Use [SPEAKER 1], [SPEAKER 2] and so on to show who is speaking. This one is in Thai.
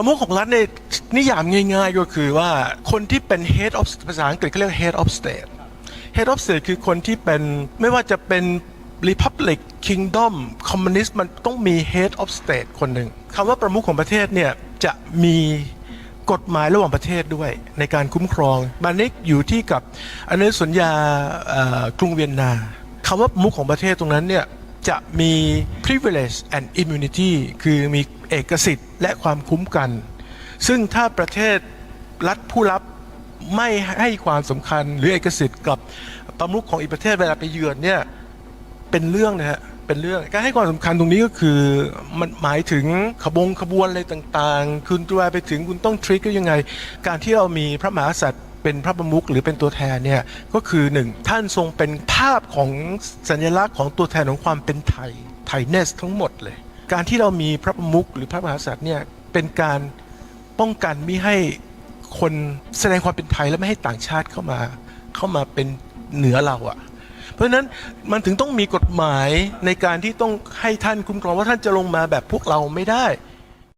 [SPEAKER 1] ประมุขของรัฐในนิยามง่ายๆ ก็คือว่าคนที่เป็น head of ภาษาอังกฤษเขาเรียก head of state head of state คือคนที่เป็นไม่ว่าจะเป็น republic kingdom communist มันต้องมี head of state คนหนึ่งคำว่าประมุขของประเทศเนี่ยจะมีกฎหมายระหว่างประเทศด้วยในการคุ้มครอง มันนี้อยู่ที่กับอนุสัญญากรุงเวียนนาคำว่าประมุขของประเทศตรงนั้นเนี่ยจะมี privilege and immunity คือมีเอกสิทธิ์ และความคุ้มกัน ซึ่งถ้าประเทศรัฐผู้รับไม่ให้ความสำคัญหรือเอกสิทธิ์กับประมุขของอีกประเทศเวลาไปเยือนเนี่ยเป็นเรื่องนะฮะเป็นเรื่องการให้ความสำคัญตรงนี้ก็คือมันหมายถึงขบงขบวนอะไรต่างๆ คุณตัวไปถึงคุณต้องทริคก็ยังไง การที่เรามีพระมหากษัตริย์เป็นพระประมุขหรือเป็นตัวแทนเนี่ยก็คือหนึ่งท่านทรงเป็นภาพของสัญลักษณ์ของตัวแทนของความเป็นไทยไทยเนสทั้งหมดเลย การที่เรามีพระประมุขหรือพระมหากษัตริย์เนี่ยเป็นการป้องกันไม่ให้คนแสดงความเป็นไทยและไม่ให้ต่างชาติเข้ามาเข้ามาเป็นเหนือเราอะเพราะฉะนั้นมันถึงต้องมีกฎหมายในการที่ต้องให้ท่านคุ้มครองว่าท่านจะลงมาแบบพวกเราไม่ได้